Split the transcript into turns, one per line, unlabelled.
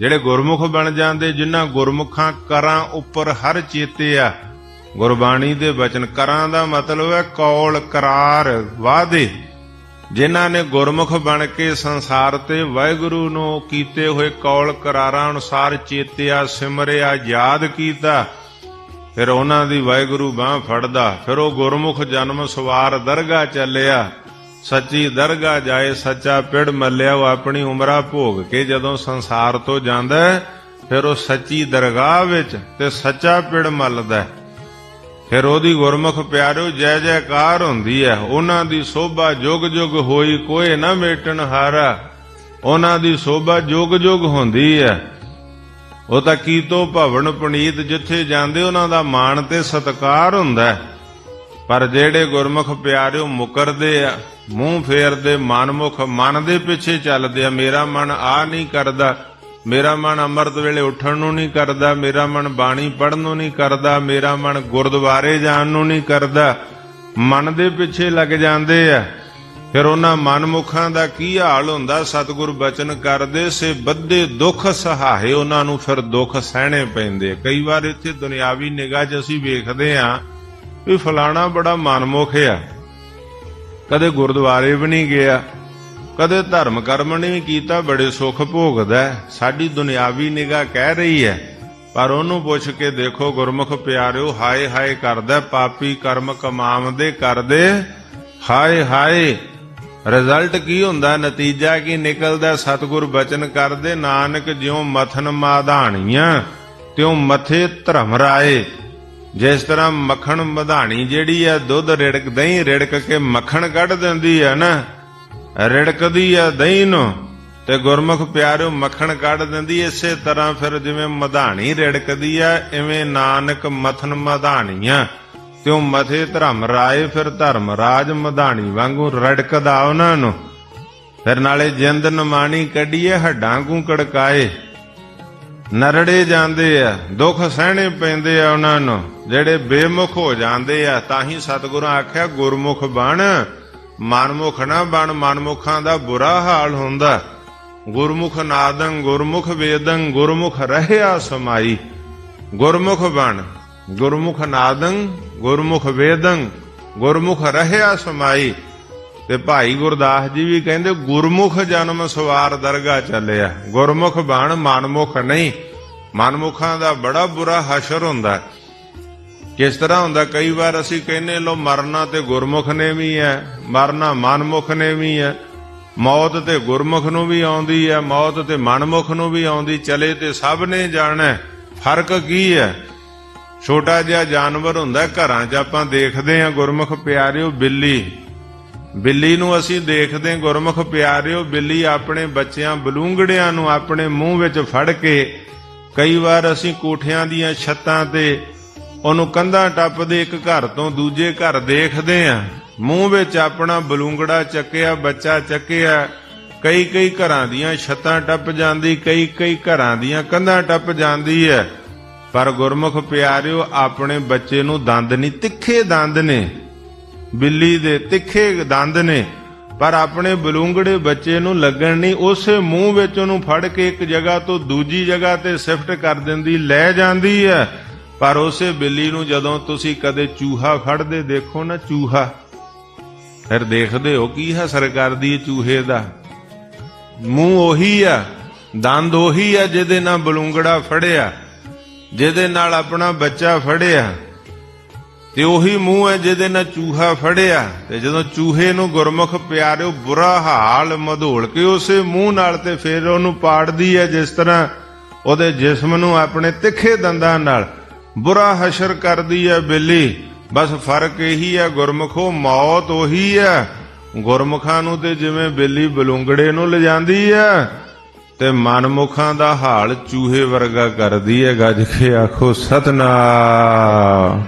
ਜਿਹੜੇ ਗੁਰਮੁਖ ਬਣ ਜਾਂਦੇ, ਜਿਨ੍ਹਾਂ ਗੁਰਮੁਖਾਂ ਕਰਾਂ ਉੱਪਰ ਹਰ ਚੇਤੇ ਆ, ਗੁਰਬਾਣੀ ਦੇ ਬਚਨ ਕਰਾਂ ਦਾ ਮਤਲਬ ਹੈ ਕੌਲ ਕਰਾਰ ਵਾਅਦੇ ਜਿਨ੍ਹਾਂ ਨੇ ਗੁਰਮੁਖ ਬਣ ਕੇ ਸੰਸਾਰ ਤੇ ਵਾਹਿਗੁਰੂ ਨੂੰ ਕੀਤੇ ਹੋਏ ਕੌਲ ਕਰਾਰਾਂ ਅਨੁਸਾਰ ਚੇਤਿਆ, ਸਿਮਰਿਆ, ਯਾਦ ਕੀਤਾ, ਫਿਰ ਉਹਨਾਂ ਦੀ ਵਾਹਿਗੁਰੂ ਬਾਹ ਫੜਦਾ, ਫਿਰ ਉਹ ਗੁਰਮੁਖ ਜਨਮ ਸਵਾਰ ਦਰਗਾ ਚੱਲਿਆ। ਸੱਚੀ ਦਰਗਾ ਜਾਏ ਸੱਚਾ ਪਿੜ ਮੱਲਿਆ ਉਹ ਆਪਣੀ ਉਮਰਾ ਭੋਗ ਕੇ ਜਦੋਂ ਸੰਸਾਰ ਤੋਂ ਜਾਂਦਾ ਫਿਰ ਉਹ ਸੱਚੀ ਦਰਗਾਹ ਵਿੱਚ ਤੇ ਸੱਚਾ ਪਿੜ ਮੱਲਦਾ ਫਿਰ ਉਹਦੀ ਗੁਰਮੁਖ ਪਿਆਰਿਓ ਜੈ ਜੈਕਾਰ ਹੁੰਦੀ ਹੈ। ਉਹਨਾਂ ਦੀ ਸੋਭਾ ਜੁਗ ਜੁਗ ਹੋਈ ਕੋਈ ਨਾ ਮੇਟਣ ਹਾਰਾ। ਉਹਨਾਂ ਦੀ ਸੋਭਾ ਜੁਗ ਜੁਗ ਹੁੰਦੀ ਹੈ। ਉਹ ਤਾਂ ਕੀਤੋ ਭਵਨ ਪਨੀਤ, ਜਿੱਥੇ ਜਾਂਦੇ ਉਹਨਾਂ ਦਾ ਮਾਣ ਤੇ ਸਤਕਾਰ ਹੁੰਦਾ ਹੈ। ਪਰ ਜਿਹੜੇ ਗੁਰਮੁਖ ਪਿਆਰਿਓ ਮੁਕਰਦੇ ਆ, ਮੂੰਹ ਫੇਰਦੇ, ਮਨਮੁਖ ਮਨ ਦੇ ਪਿੱਛੇ ਚੱਲਦੇ ਆ, ਮੇਰਾ ਮਨ ਆ ਨਹੀਂ ਕਰਦਾ, ਮੇਰਾ ਮਨ ਅੰਮ੍ਰਿਤ ਵੇਲੇ ਉੱਠਣ ਨੂੰ ਨਹੀਂ ਕਰਦਾ, ਮੇਰਾ ਮਨ ਬਾਣੀ ਪੜਨ ਨੂੰ ਨਹੀਂ ਕਰਦਾ, ਮੇਰਾ ਮਨ ਗੁਰਦੁਆਰੇ ਜਾਣ ਨੂੰ ਨਹੀਂ ਕਰਦਾ, ਮਨ ਦੇ ਪਿੱਛੇ ਲੱਗ ਜਾਂਦੇ ਆ। ਫਿਰ ਉਹਨਾਂ ਮਨਮੁਖਾਂ ਦਾ ਕੀ ਹਾਲ ਹੁੰਦਾ? ਸਤਿਗੁਰ ਬਚਨ ਕਰਦੇ, ਸੇ ਬੱਧੇ ਦੁੱਖ ਸਹਾਏ, ਉਹਨਾਂ ਨੂੰ ਫਿਰ ਦੁੱਖ ਸਹਿਣੇ ਪੈਂਦੇ ਕਈ ਵਾਰ ਇੱਥੇ ਦੁਨਿਆਵੀ ਨਿਗਾਹ 'ਚ ਅਸੀਂ ਵੇਖਦੇ ਆਂ ਵੀ ਫਲਾਣਾ ਬੜਾ ਮਨਮੁਖ ਆ। ਕਦੇ ਗੁਰਦੁਆਰੇ ਵੀ ਨਹੀਂ ਗਿਆ, ਕਦੇ ਧਰਮ ਕਰਮ ਨਹੀਂ ਕੀਤਾ, ਬੜੇ ਸੁੱਖ ਭੋਗਦਾ ਸਾਡੀ ਦੁਨਿਆਵੀ ਨਿਗਾਹ ਕਹਿ ਰਹੀ ਹੈ, ਪਰ ਉਹਨੂੰ ਪੁੱਛ ਕੇ ਦੇਖੋ ਗੁਰਮੁਖ ਪਿਆਰਿਓ, ਹਾਏ ਹਾਏ ਕਰਦਾ ਪਾਪੀ ਕਰਮ ਕਮਾਵਦੇ ਕਰਦੇ, ਹਾਏ ਹਾਏ, ਰਿਜ਼ਲਟ ਕੀ ਹੁੰਦਾ, ਨਤੀਜਾ ਕੀ ਨਿਕਲਦਾ ਸਤਿਗੁਰ ਬਚਨ ਕਰਦੇ, ਨਾਨਕ ਜਿਉ ਮਥਨ ਮਾਧਾਣੀਆਂ, ਤਿਉ ਮਥੇ ਧਰਮ ਰਾਏ। ਜਿਸ ਤਰ੍ਹਾਂ ਮੱਖਣ ਮਧਾਣੀ ਜਿਹੜੀ ਆ, ਦੁੱਧ ਰਿੜਕ, ਦਹੀਂ ਰਿੜਕ ਕੇ ਮੱਖਣ ਕੱਢ ਦਿੰਦੀ ਆ ਨਾ, ਰਿੜਕਦੀ ਆ ਦਹੀਂ ਨੂੰ, ਤੇ ਗੁਰਮੁਖ ਪਿਆਰਿਓ ਮੱਖਣ ਕੱਢ ਦਿੰਦੀ ਇਸੇ ਤਰ੍ਹਾਂ ਫਿਰ ਜਿਵੇਂ ਮਧਾਣੀ ਰਿੜਕਦੀ ਆ, ਇਵੇਂ ਨਾਨਕ ਮਥਨ ਮਧਾਣੀਆਂ ਤਿਉ ਮਥੇ ਧਰਮ ਰਾਏ, ਫਿਰ ਧਰਮ ਰਾਜ ਮਧਾਣੀ ਵਾਂਗੂ ਰੜਕਦਾ ਉਹਨਾਂ ਨੂੰ। ਫਿਰ ਨਾਲੇ ਜਿੰਦ ਨਮਾਣੀ ਕੱਢੀਏ, ਹੱਡਾਂ ਕੂ ਕੜਕਾਏ। ਨਰੜੇ ਜਾਂਦੇ ਆ, ਦੁੱਖ ਸਹਿਣੇ ਪੈਂਦੇ ਆ ਉਹਨਾਂ ਨੂੰ। ਜਿਹੜੇ ਬੇਮੁਖ ਹੋ ਜਾਂਦੇ ਆ, ਤਾਂ ਹੀ ਸਤਿਗੁਰਾਂ ਆਖਿਆ, ਗੁਰਮੁਖ ਬਣ। ਮਨਮੁਖ ਨਾ ਬਣ, ਮਨਮੁਖਾਂ ਦਾ ਬੁਰਾ ਹਾਲ ਹੁੰਦਾ। ਗੁਰਮੁਖ ਨਾਦੰ, ਗੁਰਮੁਖ ਵੇਦੰ, ਗੁਰਮੁਖ ਰਹਿਆ ਸਮਾਈ ਗੁਰਮੁਖ ਬਣ, ਗੁਰਮੁਖ ਨਾਦੰ, ਗੁਰਮੁਖ ਵੇਦੰ, ਗੁਰਮੁਖ ਰਹਿਆ ਸਮਾਈ ਤੇ ਭਾਈ ਗੁਰਦਾਸ ਜੀ ਵੀ ਕਹਿੰਦੇ, ਗੁਰਮੁਖ ਜਨਮ ਸਵਾਰ ਦਰਗਾ ਚੱਲਿਆ। ਗੁਰਮੁਖ ਬਣ, ਮਨਮੁਖ ਨਹੀਂ। ਮਨਮੁਖਾਂ ਦਾ ਬੜਾ ਬੁਰਾ ਹਸ਼ਰ ਹੁੰਦਾ। ਕਿਸ ਤਰ੍ਹਾਂ ਹੁੰਦਾ? ਕਈ ਵਾਰ ਅਸੀਂ ਕਹਿੰਨੇ ਲੋ ਮਰਨਾ ਤੇ ਗੁਰਮੁਖ ਨੇ ਵੀ ਹੈ, ਮਰਨਾ ਮਨਮੁਖ ਨੇ ਵੀ ਹੈ। ਮੌਤ ਤੇ ਗੁਰਮੁਖ ਨੂੰ ਵੀ ਆਉਂਦੀ ਹੈ, ਮੌਤ ਤੇ ਮਨਮੁਖ ਨੂੰ ਵੀ ਆਉਂਦੀ। ਚਲੇ ਤੇ ਸਭ ਨੇ ਜਾਣਾ ਫ਼ਰਕ ਕੀ ਹੈ? ਛੋਟਾ ਜਿਹਾ ਜਾਨਵਰ ਹੁੰਦਾ ਘਰਾਂ 'ਚ ਆਪਾਂ ਦੇਖਦੇ ਹਾਂ ਗੁਰਮੁਖ ਪਿਆਰਿਓ ਬਿੱਲੀ। ਬਿੱਲੀ ਨੂੰ ਅਸੀਂ ਦੇਖਦੇ ਗੁਰਮੁਖ ਪਿਆਰਿਓ, ਬਿੱਲੀ ਆਪਣੇ ਬੱਚਿਆਂ ਬਲੂੰਗੜਿਆਂ ਨੂੰ ਆਪਣੇ ਮੂੰਹ ਵਿੱਚ ਫੜ ਕੇ ਕਈ ਵਾਰ ਅਸੀਂ ਕੋਠਿਆਂ ਦੀਆਂ ਛੱਤਾਂ ਤੇ ਉਹਨੂੰ ਕੰਧਾਂ ਟੱਪਦੇ, ਇੱਕ ਘਰ ਤੋਂ ਦੂਜੇ ਘਰ ਦੇਖਦੇ ਆ ਮੂੰਹ ਵਿੱਚ ਆਪਣਾ ਬਲੂੰਗੜਾ ਚੱਕਿਆ, ਬੱਚਾ ਚੱਕਿਆ ਕਈ ਕਈ ਘਰਾਂ ਦੀਆਂ ਛੱਤਾਂ ਟੱਪ ਜਾਂਦੀ ਕਈ ਕਈ ਘਰਾਂ ਦੀਆਂ ਕੰਧਾਂ ਟੱਪ ਜਾਂਦੀ ਹੈ। ਪਰ ਗੁਰਮੁਖ ਪਿਆਰਿਓ, ਆਪਣੇ ਬੱਚੇ ਨੂੰ ਦੰਦ ਨਹੀਂ, ਤਿੱਖੇ ਦੰਦ ਨੇ। ਬਿੱਲੀ ਦੇ ਤਿੱਖੇ ਦੰਦ ਨੇ, ਪਰ ਆਪਣੇ ਬਲੂੰਗੜੇ ਬੱਚੇ ਨੂੰ ਲੱਗਣ ਨਹੀਂ, ਉਸੇ ਮੂੰਹ ਵਿੱਚ ਉਹਨੂੰ ਫੜ ਕੇ ਇੱਕ ਜਗ੍ਹਾ ਤੋਂ ਦੂਜੀ ਜਗ੍ਹਾ ਤੇ ਸ਼ਿਫਟ ਕਰ ਦਿੰਦੀ, ਲੈ ਜਾਂਦੀ ਹੈ। ਪਰ ਉਸੇ ਬਿੱਲੀ ਨੂੰ ਜਦੋਂ ਤੁਸੀਂ ਕਦੇ ਚੂਹਾ ਫੜਦੇ ਦੇਖੋ ਨਾ ਚੂਹਾ, ਫਿਰ ਦੇਖਦੇ ਹੋ ਕੀ ਹਸਰ ਕਰਦੀ ਚੂਹੇ ਦਾ। ਮੂੰਹ ਉਹੀ ਆ, ਦੰਦ ਉਹੀ ਆ ਜਿਹਦੇ ਨਾਲ ਬਲੂੰਗੜਾ ਫੜਿਆ, ਜਿਹਦੇ ਨਾਲ ਆਪਣਾ ਬੱਚਾ ਫੜਿਆ। ਤੇ ਉਹੀ ਮੂੰਹ ਹੈ ਜਿਹਦੇ ਨਾਲ ਚੂਹਾ ਫੜਿਆ ਤੇ ਜਦੋਂ ਚੂਹੇ ਨੂੰ ਗੁਰਮੁਖ ਪਿਆਰਿਓ ਬੁਰਾ ਹਾਲ ਮਧੋਲ ਕੇ ਉਸੇ ਮੂੰਹ ਨਾਲ ਤੇ ਫਿਰ ਉਹਨੂੰ ਪਾੜਦੀ ਹੈ ਜਿਸ ਤਰ੍ਹਾਂ ਉਹਦੇ ਜਿਸਮ ਨੂੰ ਆਪਣੇ ਤਿੱਖੇ ਦੰਦਾਂ ਨਾਲ ਬੁਰਾ ਹਸ਼ਰ ਕਰਦੀ ਹੈ ਬਿੱਲੀ। ਬਸ ਫ਼ਰਕ ਇਹੀ ਹੈ ਗੁਰਮੁਖੋ, ਮੌਤ ਉਹੀ ਹੈ। ਗੁਰਮੁਖਾਂ ਨੂੰ ਤੇ ਜਿਵੇਂ ਬਿੱਲੀ ਬਲੂੰਗੜੇ ਨੂੰ ਲਿਜਾਂਦੀ ਹੈ ਤੇ ਮਨਮੁਖਾਂ ਦਾ ਹਾਲ ਚੂਹੇ ਵਰਗਾ ਕਰਦੀ ਹੈ। ਗੱਜ ਕੇ ਆਖੋ, ਸਤਨਾਮ।